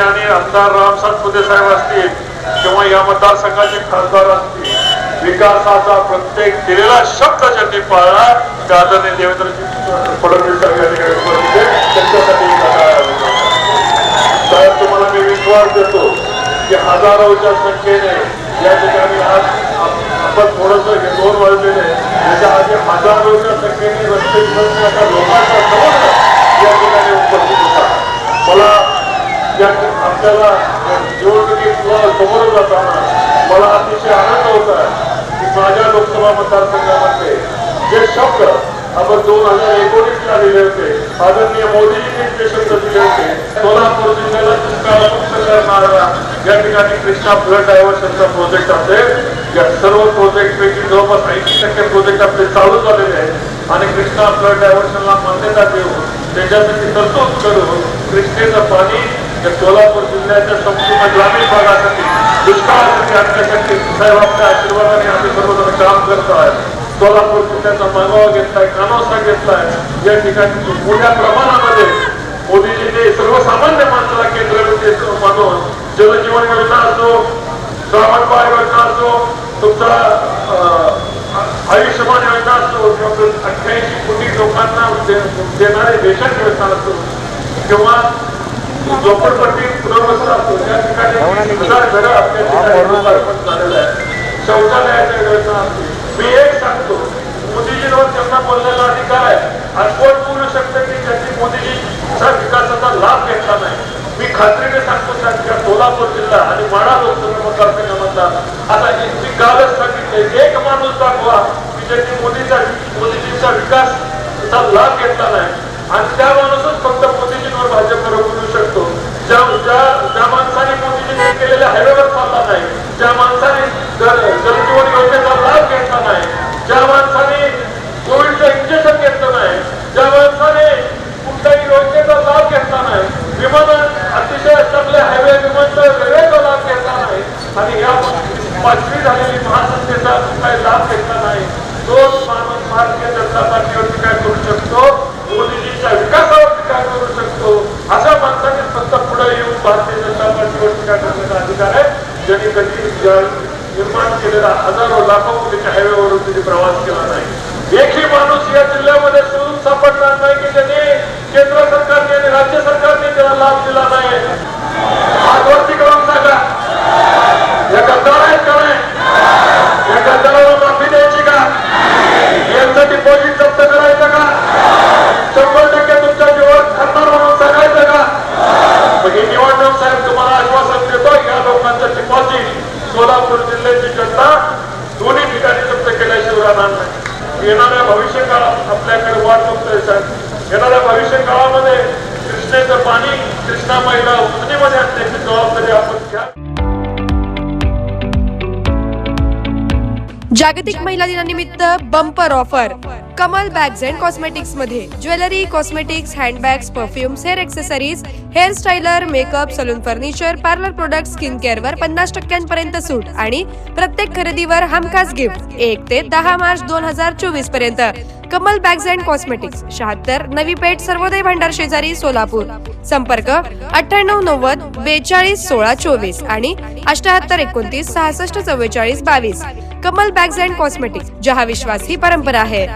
आणि आमदार राम सातपुते साहेब असतील किंवा या मतदारसंघाचे खासदार असतील विकासाचा प्रत्येक दिलेला शब्द ज्यांनी पाळला त्या आदरणीय देवेंद्रजी फडणवीस साहेब त्यांच्यासाठी ही तुम्हाला मी विश्वास देतो की हजारोच्या संख्येने या ठिकाणी आज आपण थोडस हे दोन वाजलेले त्याच्या आधी हजारोच्या संख्येने रस्ते लोकांचा समज या ठिकाणी उपस्थित होता मला या आपल्याला निवडणुकीत समोर जाताना मला अतिशय आनंद होत आहे की माझ्या लोकसभा मतदारसंघामध्ये जे शब्द आपण दोन हजार एकोणीस ला दिले होते आदरणीय मोदीजींनी जे शब्द दिले होते सोलापूर जिल्ह्याला दुष्काळमुक्त करणारा या ठिकाणी कृष्णा फ्लड डायव्हर्शनचा प्रोजेक्ट असेल. या सर्व प्रोजेक्ट पैकी जवळपास ऐंशी टक्के प्रोजेक्ट आपले चालू झालेले आहेत. आणि कृष्णा फ्लड डायव्हर्शनला मान्यता देऊन त्याच्यासाठी तरतूद करून कृष्णेचं पाणी या सोलापूर जिल्ह्याच्या संपूर्ण ग्रामीण भागासाठी दुष्काळासाठी आमच्यासाठी साहेब आपल्या आशीर्वादाने आम्ही सर्वजण काम करत आहे सोलापूर जिल्ह्याचा मागोवा घेतलाय कानोसा घेतलाय. या ठिकाणी मोठ्या प्रमाणामध्ये मोदीजीने सर्वसामान्य माणसाला केंद्रबिंदू म्हणजे मानून जलजीवन योजना असो श्रावणबाळ योजना असो तुमचा आयुष्यमान योजना असो किंवा अठ्ठ्याऐंशी कोटी लोकांना देणारे रेशन योजना असो किंवा झोपडपट्टी पुनर्वसन असतो. त्या ठिकाणी घरं आपल्या झालेलं आहे. शौचालयाच्या योजना असतील मी एक सांगतो मोदीजींवर त्यांना बोलण्याचा अधिकार आहे. आणि कोण बोलू शकतं की त्यांनी मोदीजीचा विकासाचा लाभ घेतला नाही? मी खात्रीने सांगतो की सोलापूर जिल्हा आणि माडा लोकसभा मतदारसंघामधला आता मी कालच सांगितले एक माणूस दाखवा की ज्यांनी मोदीचा मोदीजींचा विकासचा लाभ घेतला नाही. आणि त्या माणूसच फक्त मोदीजींवर भाजपवर बोलू शकतो ज्या ज्या ज्या माणसाने मोदीजींनी केलेल्या हायवेवर चालला नाही ज्या माणसाने जल जलजीवन योजनेचा लाभ घेतला नाही ज्या माणसाने कोविडचं इंजेक्शन घेतलं नाही ज्या माणसाने कुठल्याही योजनेचा लाभ घेतला नाही विमान अतिशय चांगले हायवे विमानतळ वेळेचा लाभ घेतला नाही आणि या पाचवी झालेली महासत्तेचा काही लाभ घेतला नाही तोच माणूस भारतीय काय करू शकतो? मोदीजीच्या विकासावरती काय करू शकतो? अशा माणसाने फक्त पुढे येऊन भारतीय जनता पार्टीवरती काय करण्याचा अधिकार आहे? ज्यांनी कधी निर्माण केलेला हजारो लाखो कोटीच्या हायवेवरून त्यांनी प्रवास केला नाही. एकही माणूस या जिल्ह्यामध्ये शोधून सापडणार नाही की ज्यांनी केंद्र सरकारने आणि राज्य सरकारने त्याला लाभ दिला नाही. आजवरती करून सांगा या गद्दार आहेत का नाही या गद्दाराला माफी द्यायची का यांचं डिपॉझिट जप्त करायचं का शंभर टक्के तुमच्या जीवन ठरणार म्हणून सांगायचं का मग ही निवडणूक साहेब तुम्हाला आश्वासन देतो या लोकांचं डिपॉझिट सोलापूर जिल्ह्याची जनता दोन्ही ठिकाणी जप्त केल्याशिवाय राहणार नाही येणाऱ्या भविष्य काळात आपल्याकडे वाट बघतोय साहेब. येणाऱ्या भविष्य काळामध्ये कृष्णेचं पाणी कृष्णा महिला उजनीमध्ये आणण्याची जबाबदारी आपण घ्या. जागतिक महिला दिनानिमित्त bumper offer Kamal bags and कॉस्मेटिक्समध्ये. Jewellery cosmetics handbags perfumes hair accessories hair styler makeup salon furniture parlour product skin care वर पन्नास टक्क्यांपर्यंत सूट आणि प्रत्येक खरेदीवर हमखास गिफ्ट एक ते दहा मार्च दोन हजार चोवीसपर्यंत. कमल बॅग्स अँड कॉस्मेटिक्स शहात्तर नवी पेठ सर्वोदय भांडार शेजारी सोलापूर. संपर्क अठ्ठ्याण्णव नव्वद बेचाळीस सोळा चोवीस आणि अठ्याहत्तर एकोणतीस सहासष्ट चव्वेचाळीस बावीस. कमल बॅग्स अँड कॉस्मेटिक्स जहा विश्वास ही परंपरा है